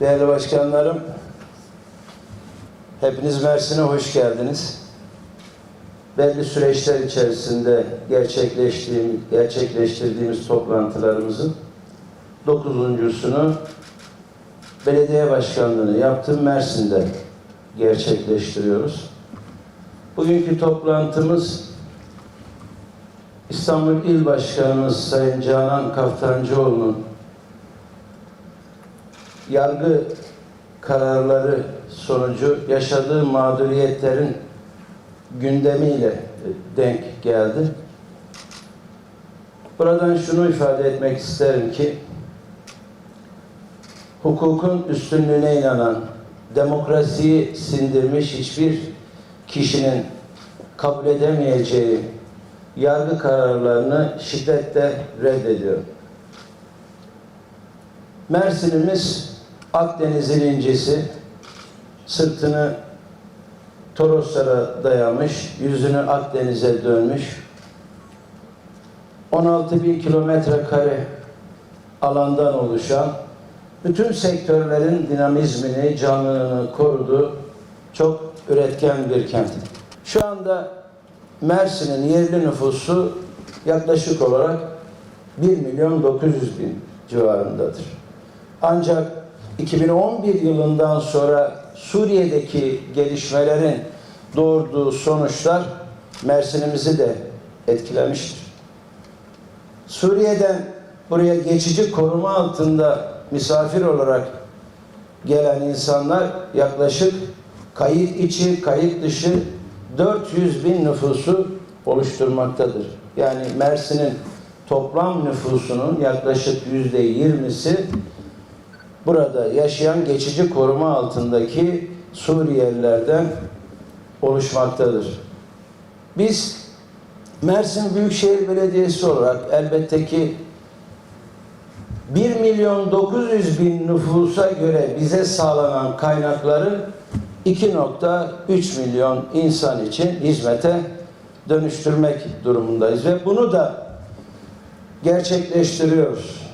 değerli başkanlarım, hepiniz Mersin'e hoş geldiniz. Belli süreçler içerisinde gerçekleştiğim, gerçekleştirdiğimiz toplantılarımızın dokuzuncusunu belediye başkanlığını yaptım Mersin'de gerçekleştiriyoruz. Bugünkü toplantımız İstanbul İl Başkanımız Sayın Canan Kaftancıoğlu'nun yargı kararları sonucu yaşadığı mağduriyetlerin gündemiyle denk geldi. Buradan şunu ifade etmek isterim ki hukukun üstünlüğüne inanan, demokrasiyi sindirmiş hiçbir kişinin kabul edemeyeceği yargı kararlarını şiddetle reddediyorum. Mersin'imiz Akdeniz'in incisi, sırtını Toroslara dayamış, yüzünü Akdeniz'e dönmüş, 16 bin kilometre kare alandan oluşan, bütün sektörlerin dinamizmini, canlılığını koruduğu çok üretken bir kent. Şu anda Mersin'in yerli nüfusu yaklaşık olarak 1 milyon 900 bin civarındadır. Ancak 2011 yılından sonra Suriye'deki gelişmelerin doğurduğu sonuçlar Mersin'imizi de etkilemiştir. Suriye'den buraya geçici koruma altında misafir olarak gelen insanlar yaklaşık kayıt içi, kayıt dışı 400 bin nüfusu oluşturmaktadır. Yani Mersin'in toplam nüfusunun yaklaşık yüzde yirmisi burada yaşayan geçici koruma altındaki Suriyelilerden oluşmaktadır. Biz Mersin Büyükşehir Belediyesi olarak elbette ki 1 milyon 900 bin nüfusa göre bize sağlanan kaynakları 2.3 milyon insan için hizmete dönüştürmek durumundayız ve bunu da gerçekleştiriyoruz.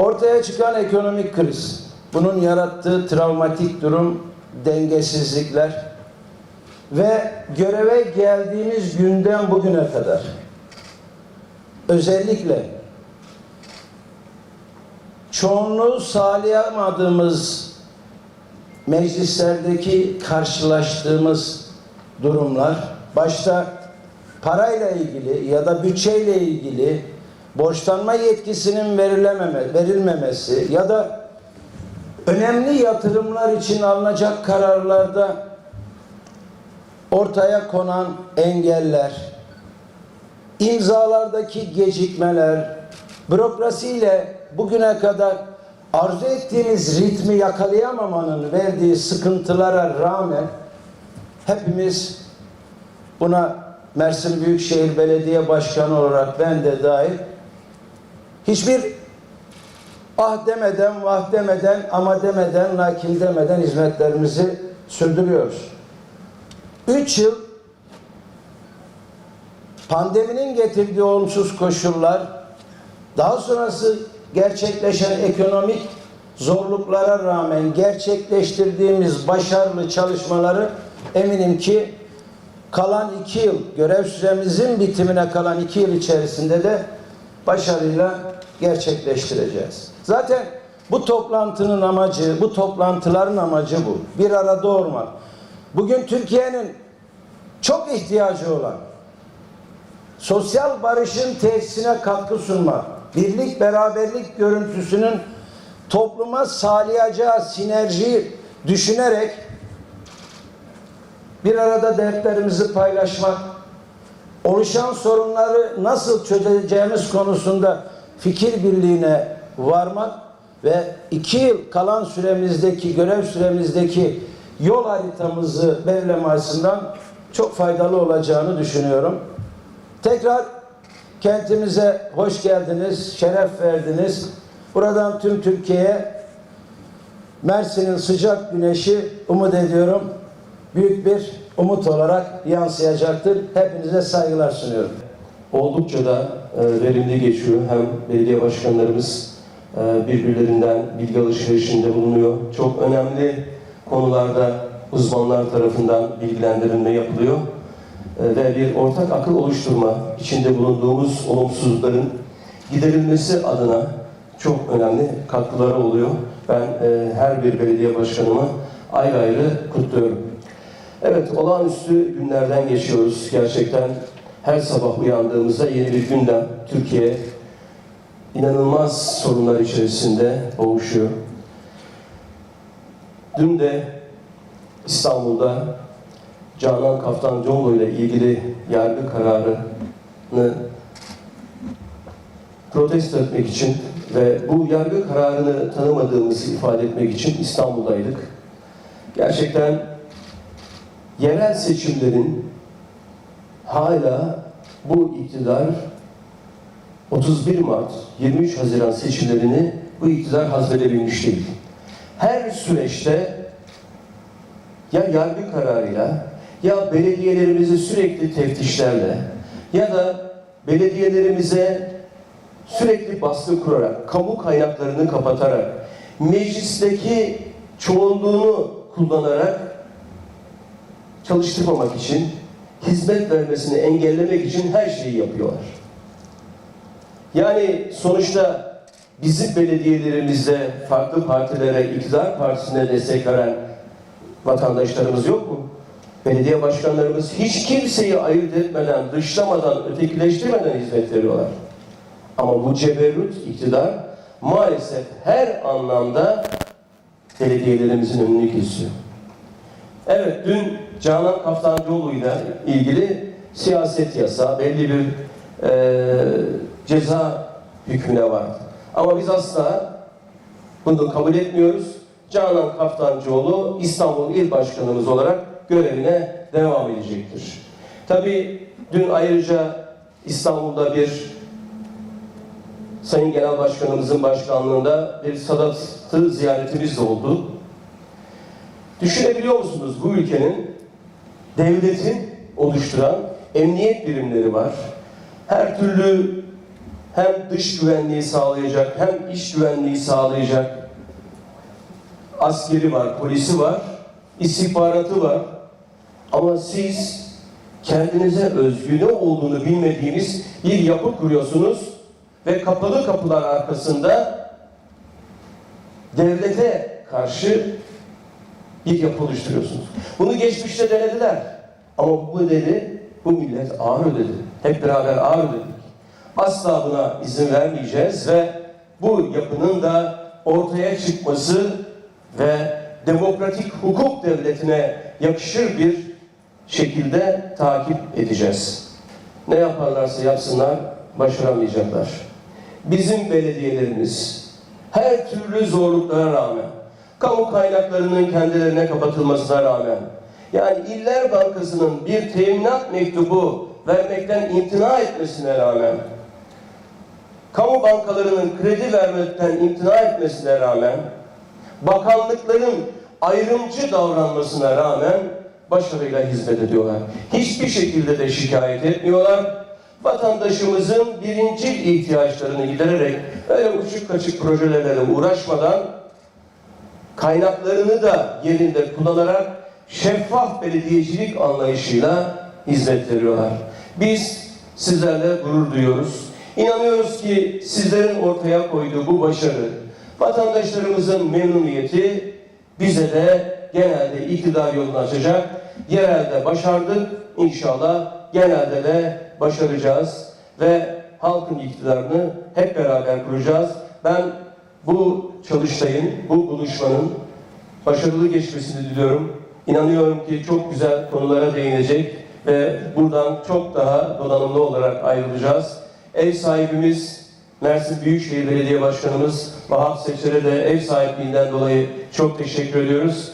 Ortaya çıkan ekonomik kriz, bunun yarattığı travmatik durum, dengesizlikler ve göreve geldiğimiz günden bugüne kadar. Özellikle çoğunluğu sağlayamadığımız meclislerdeki karşılaştığımız durumlar başta parayla ilgili ya da bütçeyle ilgili borçlanma yetkisinin verilememe, verilmemesi ya da önemli yatırımlar için alınacak kararlarda ortaya konan engeller, imzalardaki gecikmeler, bürokrasiyle bugüne kadar arzu ettiğimiz ritmi yakalayamamanın verdiği sıkıntılara rağmen hepimiz buna Mersin Büyükşehir Belediye Başkanı olarak ben de dahil hiçbir ah demeden, vah demeden, ama demeden, lakin demeden hizmetlerimizi sürdürüyoruz. Üç yıl pandeminin getirdiği olumsuz koşullar, daha sonrası gerçekleşen ekonomik zorluklara rağmen gerçekleştirdiğimiz başarılı çalışmaları eminim ki kalan iki yıl, görev süremizin bitimine kalan iki yıl içerisinde de başarıyla gerçekleştireceğiz. Zaten bu toplantının amacı, bu toplantıların amacı bu. Bir arada olmak. Bugün Türkiye'nin çok ihtiyacı olan sosyal barışın tesisine katkı sunma, birlik beraberlik görüntüsünün topluma sağlayacağı sinerjiyi düşünerek bir arada dertlerimizi paylaşmak, oluşan sorunları nasıl çözeceğimiz konusunda fikir birliğine varmak ve iki yıl kalan süremizdeki, görev süremizdeki yol haritamızı belirleme açısından çok faydalı olacağını düşünüyorum. Tekrar kentimize hoş geldiniz, şeref verdiniz. Buradan tüm Türkiye'ye Mersin'in sıcak güneşi umut ediyorum. Büyük bir umut olarak yansıyacaktır. Hepinize saygılar sunuyorum. Oldukça da e, verimli geçiyor. Hem belediye başkanlarımız e, birbirlerinden bilgi alışverişinde bulunuyor. Çok önemli konularda uzmanlar tarafından bilgilendirilme yapılıyor. E, Ve bir ortak akıl oluşturma içinde bulunduğumuz olumsuzlukların giderilmesi adına çok önemli katkıları oluyor. Ben her bir belediye başkanımı ayrı ayrı kutluyorum. Evet, olağanüstü günlerden geçiyoruz. Gerçekten her sabah uyandığımızda yeni bir gündem. Türkiye inanılmaz sorunlar içerisinde boğuşuyor. Dün de İstanbul'da Canan Kaftancıoğlu ile ilgili yargı kararını protesto etmek için ve bu yargı kararını tanımadığımızı ifade etmek için İstanbul'daydık. Gerçekten yerel seçimlerin hala bu iktidar 31 Mart 23 Haziran seçimlerini bu iktidar hazmedebilmiş değil. Her süreçte ya yargı kararıyla ya belediyelerimizi sürekli teftişlerle ya da belediyelerimize sürekli baskı kurarak, kamu kaynaklarını kapatarak, meclisteki çoğunluğunu kullanarak çalıştırmamak için, hizmet vermesini engellemek için her şeyi yapıyorlar. Yani sonuçta bizim belediyelerimizde farklı partilere, iktidar partisine destek veren vatandaşlarımız yok mu? Belediye başkanlarımız hiç kimseyi ayırt etmeden, dışlamadan, ötekileştirmeden hizmet veriyorlar. Ama bu ceberrut iktidar maalesef her anlamda belediyelerimizin önünü kesiyor. Evet, dün Canan Kaftancıoğlu ile ilgili siyaset yasa belli bir e, ceza hükmüne vardı. Ama biz asla bunu kabul etmiyoruz. Canan Kaftancıoğlu İstanbul İl Başkanımız olarak görevine devam edecektir. Tabii dün ayrıca İstanbul'da bir Sayın Genel Başkanımızın başkanlığında bir Sadat'ı ziyaretimiz de oldu. Düşünebiliyor musunuz bu ülkenin devletin oluşturan emniyet birimleri var. Her türlü hem dış güvenliği sağlayacak hem iç güvenliği sağlayacak askeri var, polisi var, istihbaratı var. Ama siz kendinize özgü ne olduğunu bilmediğiniz bir yapı kuruyorsunuz ve kapalı kapılar arkasında devlete karşı bir yapı oluşturuyorsunuz. Bunu geçmişte denediler. Ama bu bedeli bu millet ağır ödedi. Hep beraber ağır ödedik. Asla buna izin vermeyeceğiz ve bu yapının da ortaya çıkması ve demokratik hukuk devletine yakışır bir şekilde takip edeceğiz. Ne yaparlarsa yapsınlar başaramayacaklar. Bizim belediyelerimiz her türlü zorluklara rağmen, kamu kaynaklarının kendilerine kapatılmasına rağmen, yani İller Bankası'nın bir teminat mektubu vermekten imtina etmesine rağmen, kamu bankalarının kredi vermekten imtina etmesine rağmen, bakanlıkların ayrımcı davranmasına rağmen başarıyla hizmet ediyorlar. Hiçbir şekilde de şikayet etmiyorlar. Vatandaşımızın birincil ihtiyaçlarını gidererek öyle uçuk kaçık projelerle uğraşmadan kaynaklarını da yerinde kullanarak şeffaf belediyecilik anlayışıyla hizmet veriyorlar. Biz sizlerle gurur duyuyoruz. İnanıyoruz ki sizlerin ortaya koyduğu bu başarı, vatandaşlarımızın memnuniyeti bize de genelde iktidar yolunu açacak. Yerelde başardık, inşallah genelde de başaracağız ve halkın iktidarını hep beraber kuracağız. Ben bu çalıştayın, bu buluşmanın başarılı geçmesini diliyorum. İnanıyorum ki çok güzel konulara değinecek ve buradan çok daha donanımlı olarak ayrılacağız. Ev sahibimiz Mersin Büyükşehir Belediye Başkanımız Vahap Seçer'e de ev sahipliğinden dolayı çok teşekkür ediyoruz.